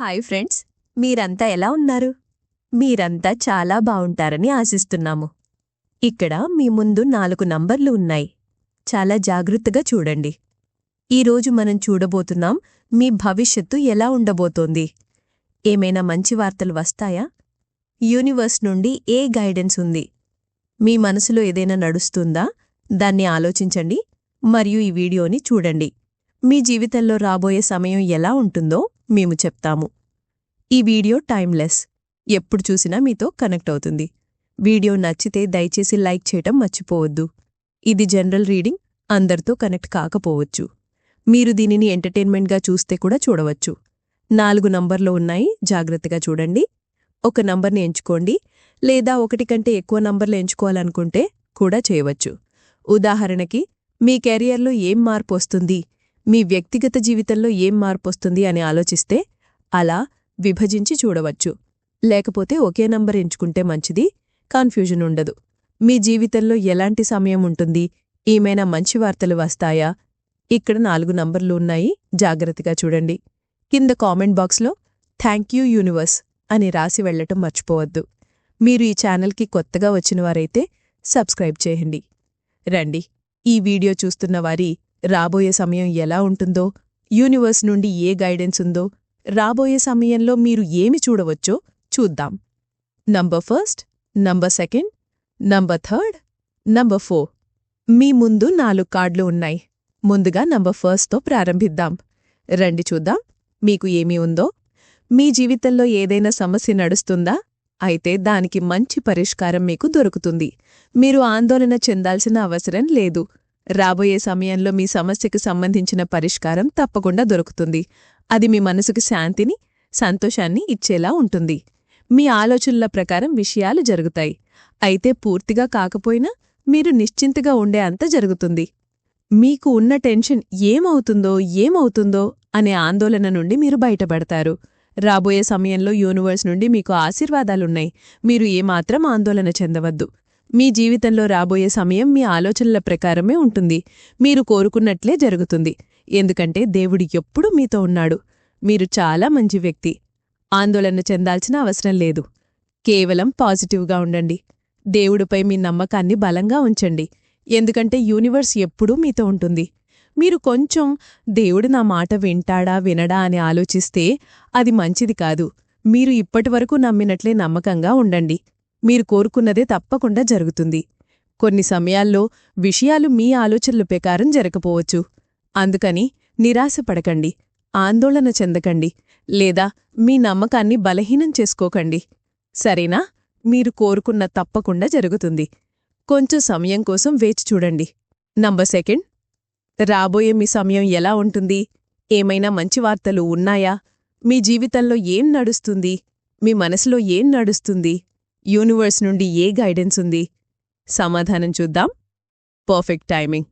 Hi friends మీరంతా ఎలా ఉన్నారు? మీరంతా చాలా బావుంటారని ఆశిస్తున్నాము. ఇక్కడ మీ ముందు నాలుగు నంబర్లు ఉన్నాయి. చాలా జాగ్రత్తగా చూడండి. ఈరోజు మనం చూడబోతున్నాం మీ భవిష్యత్తు ఎలా ఉండబోతోంది. ఏమైనా మంచి వార్తలు వస్తాయా? యూనివర్స్ నుండి ఏ గైడెన్స్ ఉంది? మీ మనసులో ఏదైనా నడుస్తుందా? దాన్ని ఆలోచించండి మరియు ఈ వీడియోని చూడండి. మీ జీవితంలో రాబోయే సమయం ఎలా ఉంటుందో మేము చెప్తాము. ఈ వీడియో టైమ్లెస్. ఎప్పుడు చూసినా మీతో కనెక్ట్ అవుతుంది. వీడియో నచ్చితే దయచేసి లైక్ చేయటం మర్చిపోవద్దు. ఇది జనరల్ రీడింగ్ అందరితో కనెక్ట్ కాకపోవచ్చు. మీరు దీనిని ఎంటర్టైన్మెంట్గా చూస్తే కూడా చూడవచ్చు. నాలుగు నంబర్లు ఉన్నాయి జాగ్రత్తగా చూడండి. ఒక నంబర్ని ఎంచుకోండి లేదా ఒకటి కంటే ఎక్కువ నంబర్లు ఎంచుకోవాలనుకుంటే కూడా చేయవచ్చు. ఉదాహరణకి మీ కెరియర్లో ఏం మార్పు వస్తుంది? మీ వ్యక్తిగత జీవితంలో ఏం మార్పు వస్తుంది అని ఆలోచిస్తే అలా విభజించి చూడవచ్చు. లేకపోతే ఒకే నంబర్ ఎంచుకుంటే మంచిది కన్ఫ్యూజన్ ఉండదు. మీ జీవితంలో ఎలాంటి సమయం ఉంటుంది? ఏమైనా మంచి వార్తలు వస్తాయా? ఇక్కడ నాలుగు నంబర్లు ఉన్నాయి. జాగ్రత్తగా చూడండి. కింద కామెంట్ బాక్స్లో థ్యాంక్ యూ యూనివర్స్ అని రాసి వెళ్ళటం మర్చిపోవద్దు. మీరు ఈ ఛానల్కి కొత్తగా వచ్చిన వారైతే సబ్స్క్రైబ్ చేయండి. రండి. ఈ వీడియో చూస్తున్న వారి రాబోయే సమయం ఎలా ఉంటుందో యూనివర్స్ నుండి ఏ గైడెన్స్ ఉందో రాబోయే సమయంలో మీరు ఏమి చూడవచ్చో చూద్దాం. Number first number second number third number four మీ ముందు నాలుగు కార్డులు ఉన్నాయి. ముందుగా నంబర్ ఫస్ట్తో ప్రారంభిద్దాం. రండి చూద్దాం. మీకు ఏమి ఉందో? మీ జీవితంలో ఏదైనా సమస్య నడుస్తుందా? అయితే దానికి మంచి పరిష్కారం మీకు దొరుకుతుంది. మీరు ఆందోళన చెందాల్సిన అవసరం లేదు. రాబోయే సమయంలో మీ సమస్యకు సంబంధించిన పరిష్కారం తప్పకుండా దొరుకుతుంది. అది మీ మనసుకు శాంతిని సంతోషాన్ని ఇచ్చేలా ఉంటుంది. మీ ఆలోచనల ప్రకారం విషయాలు జరుగుతాయి. అయితే పూర్తిగా కాకపోయినా మీరు నిశ్చింతగా ఉండే అంత జరుగుతుంది. మీకు ఉన్న టెన్షన్ ఏమవుతుందో ఏమవుతుందో అనే ఆందోళన నుండి మీరు బయటపడతారు. రాబోయే సమయంలో యూనివర్స్ నుండి మీకు ఆశీర్వాదాలున్నాయి. మీరు ఏమాత్రం ఆందోళన చెందవద్దు. మీ జీవితంలో రాబోయే సమయం మీ ఆలోచనల ప్రకారమే ఉంటుంది. మీరు కోరుకున్నట్లే జరుగుతుంది. ఎందుకంటే దేవుడు ఎప్పుడూ మీతో ఉన్నాడు. మీరు చాలా మంచి వ్యక్తి. ఆందోళన చెందాల్సిన అవసరం లేదు. కేవలం పాజిటివ్గా ఉండండి. దేవుడిపై మీ నమ్మకాన్ని బలంగా ఉంచండి. ఎందుకంటే యూనివర్స్ ఎప్పుడూ మీతో ఉంటుంది. మీరు కొంచెం దేవుడు నా మాట వింటాడా వినడా అని ఆలోచిస్తే అది మంచిది కాదు. మీరు ఇప్పటివరకు నమ్మినట్లే నమ్మకంగా ఉండండి. మీరు కోరుకున్నదే తప్పకుండా జరుగుతుంది. కొన్ని సమయాల్లో విషయాలు మీ ఆలోచనల ప్రకారం జరగపోవచ్చు అందుకని నిరాశపడకండి ఆందోళన చెందకండి లేదా మీ నమ్మకాన్ని బలహీనం చేసుకోకండి. సరేనా? మీరు కోరుకున్న తప్పకుండా జరుగుతుంది. కొంచెం సమయం కోసం వేచి చూడండి. Number second. రాబోయే మీ సమయం ఎలా ఉంటుంది? ఏమైనా మంచి వార్తలు ఉన్నాయా? మీ జీవితంలో ఏం నడుస్తుంది? మీ మనసులో ఏం నడుస్తుంది? యూనివర్స్ నుండి ఏ గైడెన్స్ ఉంది? సమాధానం చూద్దాం. Perfect timing.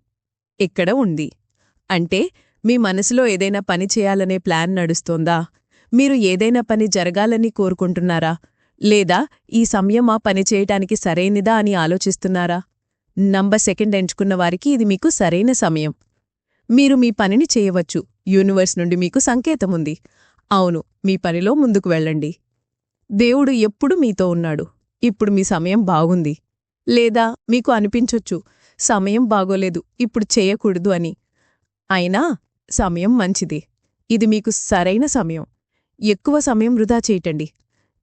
ఇక్కడ ఉంది? అంటే మీ మనసులో ఏదైనా పని చేయాలనే ప్లాన్ నడుస్తోందా? మీరు ఏదైనా పని జరగాలని కోరుకుంటున్నారా? లేదా ఈ సమయం ఆ పని చేయటానికి సరైనదా అని ఆలోచిస్తున్నారా? నంబర్ సెకండ్ ఎంచుకున్న వారికి ఇది మీకు సరైన సమయం. మీరు మీ పనిని చేయవచ్చు. యూనివర్స్ నుండి మీకు సంకేతముంది అవును మీ పనిలో ముందుకు వెళ్ళండి. దేవుడు ఎప్పుడు మీతో ఉన్నాడు. ఇప్పుడు మీ సమయం బాగుంది. లేదా మీకు అనిపించొచ్చు సమయం బాగోలేదు ఇప్పుడు చేయకూడదు అని. అయినా సమయం మంచిది. ఇది మీకు సరైన సమయం. ఎక్కువ సమయం వృధా చేయటండి.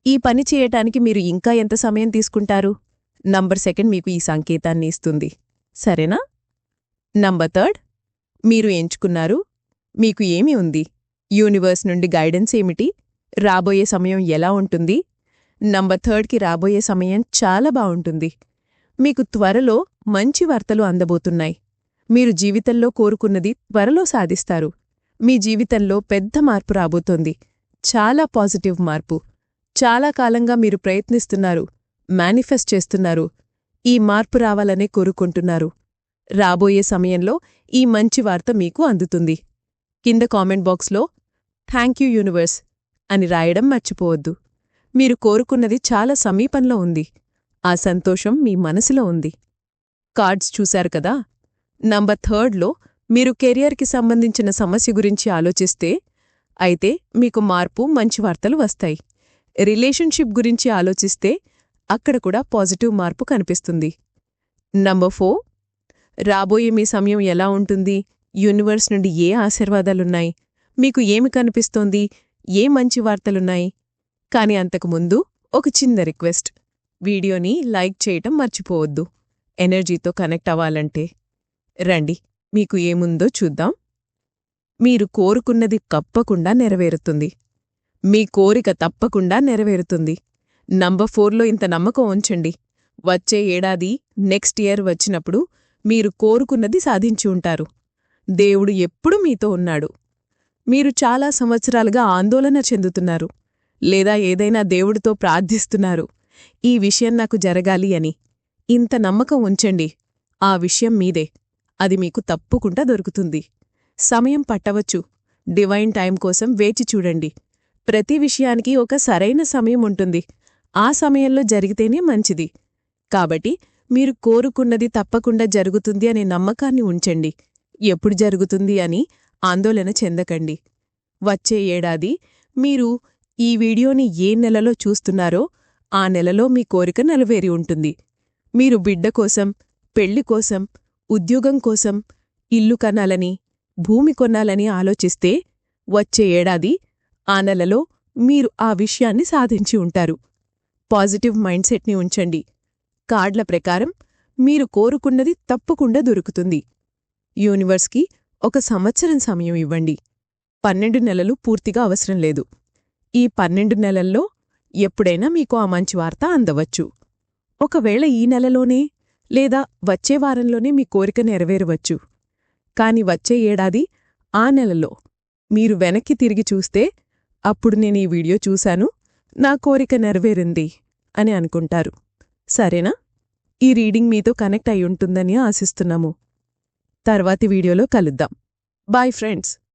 ఈ పని చేయటానికి మీరు ఇంకా ఎంత సమయం తీసుకుంటారు? నంబర్ సెకండ్ మీకు ఈ సంకేతాన్ని ఇస్తుంది. సరేనా? నంబర్ థర్డ్ మీరు ఎంచుకున్నారు మీకు ఏమి ఉంది? యూనివర్స్ నుండి గైడెన్స్ ఏమిటి? రాబోయే సమయం ఎలా ఉంటుంది? నంబర్ థర్డ్కి రాబోయే సమయం చాలా బావుంటుంది మీకు త్వరలో మంచి వార్తలు అందబోతున్నాయి. మీరు జీవితంలో కోరుకున్నది త్వరలో సాధిస్తారు. మీ జీవితంలో పెద్ద మార్పు రాబోతోంది. చాలా పాజిటివ్ మార్పు. చాలా కాలంగా మీరు ప్రయత్నిస్తున్నారు. మేనిఫెస్ట్ చేస్తున్నారు. ఈ మార్పు రావాలనే కోరుకుంటున్నారు. రాబోయే సమయంలో ఈ మంచి వార్త మీకు అందుతుంది. కింద కామెంట్ బాక్స్లో థ్యాంక్ యూ యూనివర్స్ అని రాయడం మర్చిపోవద్దు. మీరు కోరుకున్నది చాలా సమీపంలో ఉంది. ఆ సంతోషం మీ మనసులో ఉంది. కార్డ్స్ చూశారు కదా? నంబర్ థర్డ్లో మీరు కెరియర్కి సంబంధించిన సమస్య గురించి ఆలోచిస్తే అయితే మీకు మార్పు మంచి వార్తలు వస్తాయి. రిలేషన్షిప్ గురించి ఆలోచిస్తే అక్కడ కూడా పాజిటివ్ మార్పు కనిపిస్తుంది. నంబర్ ఫోర్ రాబోయే మీ సమయం ఎలా ఉంటుంది? యూనివర్స్ నుండి ఏ ఆశీర్వాదాలున్నాయి? మీకు ఏమి కనిపిస్తోంది? ఏ మంచి వార్తలున్నాయి? కాని అంతకుముందు ఒక చిన్న రిక్వెస్ట్. వీడియోని లైక్ చేయటం మర్చిపోవద్దు. ఎనర్జీతో కనెక్ట్ అవ్వాలంటే. రండి మీకు ఏముందో చూద్దాం. మీరు కోరుకున్నది తప్పకుండా నెరవేరుతుంది. మీ కోరిక తప్పకుండా నెరవేరుతుంది. నంబర్ ఫోర్లో ఇంత నమ్మకం ఉంచండి. వచ్చే ఏడాది నెక్స్ట్ ఇయర్ వచ్చినప్పుడు మీరు కోరుకున్నది సాధించి ఉంటారు. దేవుడు ఎప్పుడు మీతో ఉన్నాడు. మీరు చాలా సంవత్సరాలుగా ఆందోళన చెందుతున్నారు. లేదా ఏదైనా దేవుడితో ప్రార్థిస్తున్నారు. ఈ విషయం నాకు జరగాలి అని. ఇంత నమ్మకం ఉంచండి. ఆ విషయం మీదే. అది మీకు తప్పకుండా దొరుకుతుంది. సమయం పట్టవచ్చు. డివైన్ టైం కోసం వేచి చూడండి. ప్రతి విషయానికి ఒక సరైన సమయం ఉంటుంది. ఆ సమయంలో జరిగితేనే మంచిది. కాబట్టి మీరు కోరుకున్నది తప్పకుండా జరుగుతుంది అనే నమ్మకాన్ని ఉంచండి. ఎప్పుడు జరుగుతుంది అని ఆందోళన చెందకండి. వచ్చే ఏడాది మీరు ఈ వీడియోని ఏ నెలలో చూస్తున్నారో ఆ నెలలో మీ కోరిక నెలవేరి ఉంటుంది. మీరు బిడ్డ కోసం పెళ్ళి కోసం ఉద్యోగం కోసం ఇల్లు కనాలని భూమి కొనాలని ఆలోచిస్తే వచ్చే ఏడాది ఆ నెలలో మీరు ఆ విషయాన్ని సాధించి ఉంటారు. పాజిటివ్ మైండ్సెట్ని ఉంచండి. కార్డ్ల ప్రకారం మీరు కోరుకున్నది తప్పకుండా దొరుకుతుంది. యూనివర్స్కి ఒక సంవత్సరం సమయం ఇవ్వండి. పన్నెండు నెలలు పూర్తిగా అవసరం లేదు. ఈ పన్నెండు నెలల్లో ఎప్పుడైనా మీకు ఆ మంచి వార్త అందవచ్చు. ఒకవేళ ఈ నెలలోనే లేదా వచ్చే వారంలోనే మీ కోరిక నెరవేరవచ్చు. కాని వచ్చే ఏడాది ఆ నెలలో మీరు వెనక్కి తిరిగి చూస్తే అప్పుడు నేను ఈ వీడియో చూశాను నా కోరిక నెరవేరింది అని అనుకుంటారు. సరేనా? ఈ రీడింగ్ మీతో కనెక్ట్ అయి ఉంటుందని ఆశిస్తున్నాము. తర్వాతి వీడియోలో కలుద్దాం. Bye friends!